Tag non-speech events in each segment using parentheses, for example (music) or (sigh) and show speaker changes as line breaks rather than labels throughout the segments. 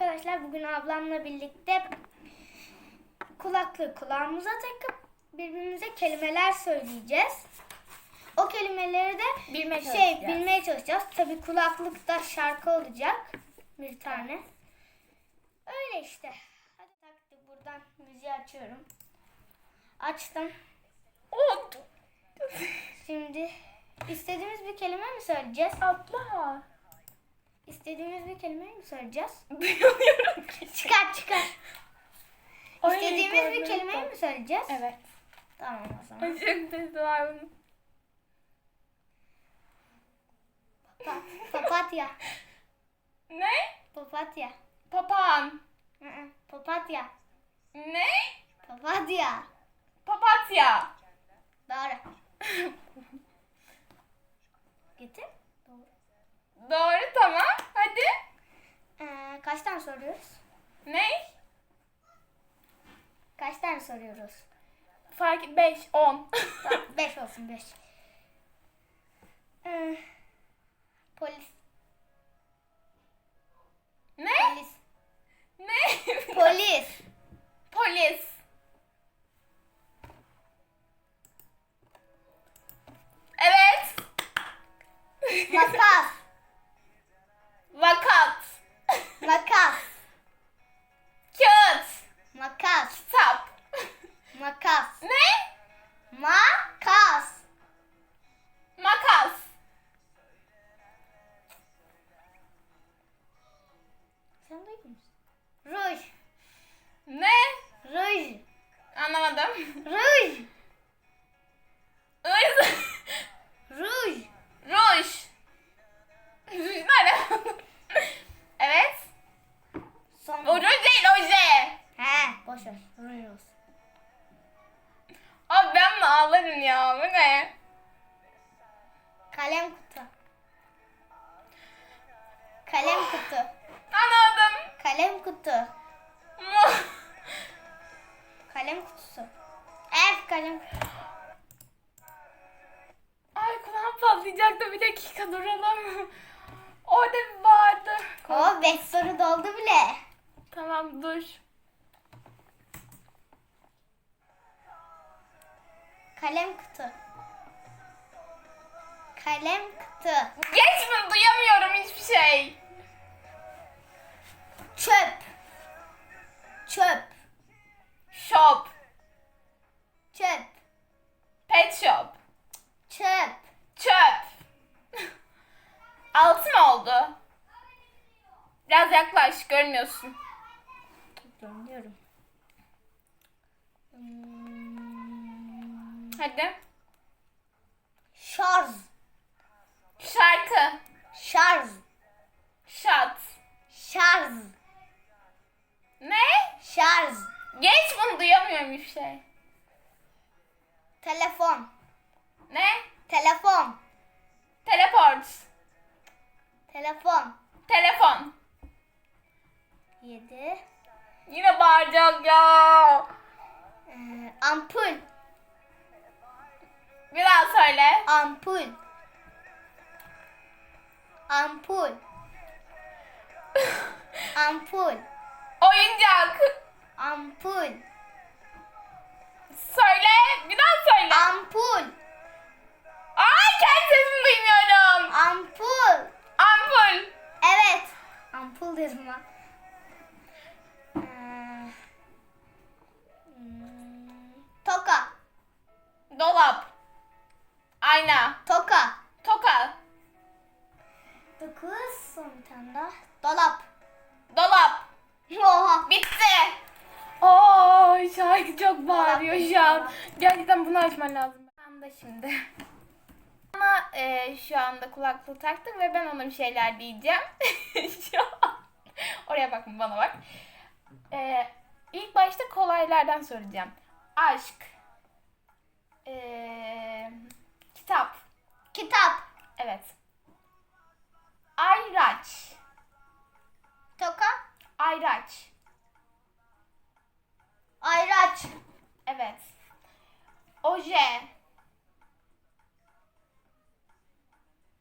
arkadaşlar bugün ablamla birlikte kulaklığı kulağımıza takıp birbirimize kelimeler söyleyeceğiz. O kelimeleri de
Bilmeye
şey
çalışacağız.
bilmeye çalışacağız. Tabii kulaklıkta şarkı olacak bir tane. Öyle işte. Hadi taktik buradan müziği açıyorum. Açtım.
Ot.
Şimdi istediğimiz bir kelime mi söyleyeceğiz?
Atla.
İstediğimiz bir kelime mi söyleyeceğiz? (laughs)
Bilmiyorum ki.
Çıkar çıkar.
Ay,
İstediğimiz bir kelimeyi mi söyleyeceğiz?
Evet.
Tamam o zaman.
Çok tezi var bunun.
Pa- papatya.
Ne?
Papatya.
Papağan.
Hı hı, Papatya.
Ne?
Papatya.
Papatya.
Doğru. (laughs) Getir. Doğru.
Doğru tamam. Hadi.
Ee, kaç tane soruyoruz?
Ne?
Kaç tane soruyoruz?
Fark 5, 10.
Tamam, beş olsun beş. Ee, polis.
ne?
Polis.
Ne? (laughs)
Polis.
Polis. Evet.
Makas. Kalem kutu. Kalem kutu.
Anladım.
Kalem kutu. (laughs) Kalem kutusu. Evet kalem
Ay kulağım patlayacaktı. Bir dakika duralım. (laughs) Orada bir vardı.
O 5 soru doldu bile.
Tamam dur.
Kalem kutu. Kalem kutu.
Geç mi? Duyamıyorum hiçbir şey.
Çöp. Çöp.
Shop.
Çöp.
Pet shop.
Çöp.
Çöp. (laughs) Altı mı oldu? Biraz yaklaş. Görmüyorsun.
Görünüyorum.
Hadi.
Şarj.
Şarkı.
Şarj.
Shot.
Şarj.
Ne?
Şarj.
Geç bunu duyamıyorum hiçbir şey.
Telefon.
Ne?
Telefon.
Teleport.
Telefon.
Telefon.
7.
Yine bağıracak ya.
Ee, ampul.
Bir daha söyle.
Ampul. Ampul. Ampul.
Oyuncak.
Ampul.
Söyle. Bir daha söyle.
Ampul.
Ay kendi sesimi duymuyorum.
Ampul.
Ampul.
Evet. Ampul dedim ben.
Bağırıyor şu an. Gerçekten bunu açman lazım. Ben de şimdi. Ama e, şu anda kulaklığı taktım ve ben ona bir şeyler diyeceğim. (laughs) şu an. Oraya bakma bana bak. E, ilk başta kolaylardan söyleyeceğim. Aşk. E, kitap.
Kitap.
Evet. Ayraç.
Toka.
Ayraç.
Ayraç.
Evet. Oje.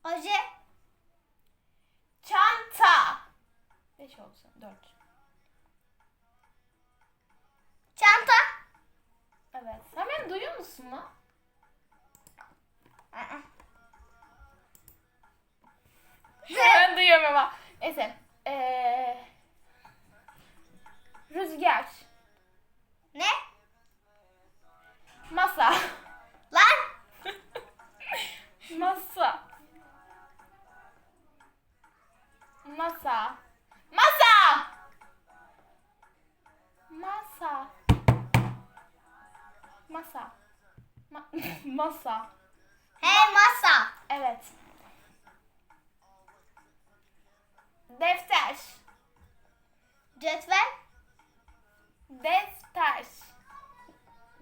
Oje.
Çanta. Beş olsun. Dört. Çanta. Evet. Sen beni duyuyor musun lan? (laughs) ben duyuyorum ama. Neyse. Ee, masa.
He masa.
Evet. Defter.
Cetvel.
Defter.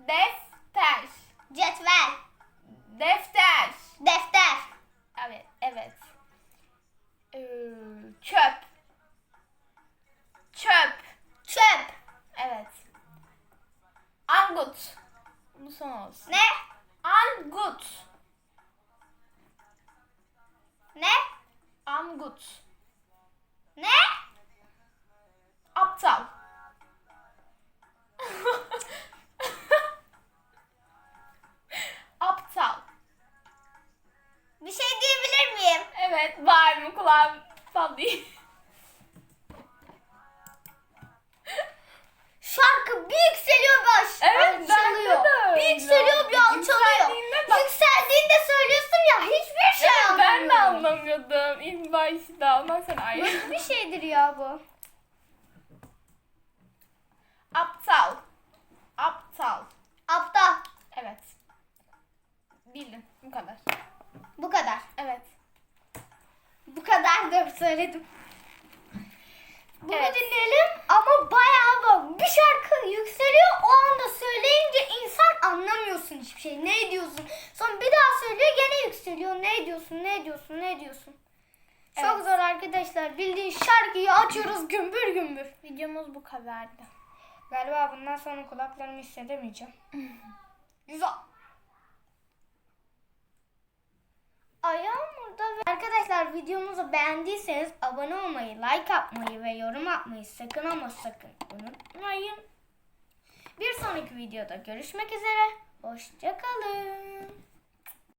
Defter.
Cetvel.
Defter.
Defter.
Evet, evet. Ee, çöp. Çöp.
Çöp.
Evet. Angut. Bu son olsun.
Ne?
Angut.
Ne?
Angut.
Ne?
Aptal. (laughs) Aptal.
Bir şey diyebilir miyim?
Evet, var mı kulağım sallıyor.
Şarkı bir yükseliyor bir aş-
Evet, bende
alçalıyor.
de
Bir
öyle.
yükseliyor bir alçalıyor.
Yükseldiğinde bak-
Yükseldiğinde söylüyorsun ya hiçbir şey
Evet, ben de
anlamıyorum.
anlamıyordum ilk başta. Ondan sonra ayrı.
Nasıl bir şeydir ya bu?
Aptal. Aptal.
Aptal.
Evet. Bildim. Bu kadar.
Bu kadar.
Evet.
Bu kadar da söyledim. Bunu
Evet.
dinleyelim ama bayağı bak bir şarkı yükseliyor o anda söyleyince insan anlamıyorsun hiçbir şey. Ne diyorsun? Sonra bir daha söylüyor gene yükseliyor. Ne diyorsun? Ne diyorsun? Ne diyorsun? Çok
Evet.
zor arkadaşlar. Bildiğin şarkıyı açıyoruz gümbür gümbür.
Videomuz bu kadardı.
Galiba bundan sonra kulaklarımı hissedemeyeceğim. (laughs) Güzel. Videomuzu beğendiyseniz abone olmayı, like atmayı ve yorum atmayı sakın ama sakın unutmayın. Bir sonraki videoda görüşmek üzere. Hoşçakalın.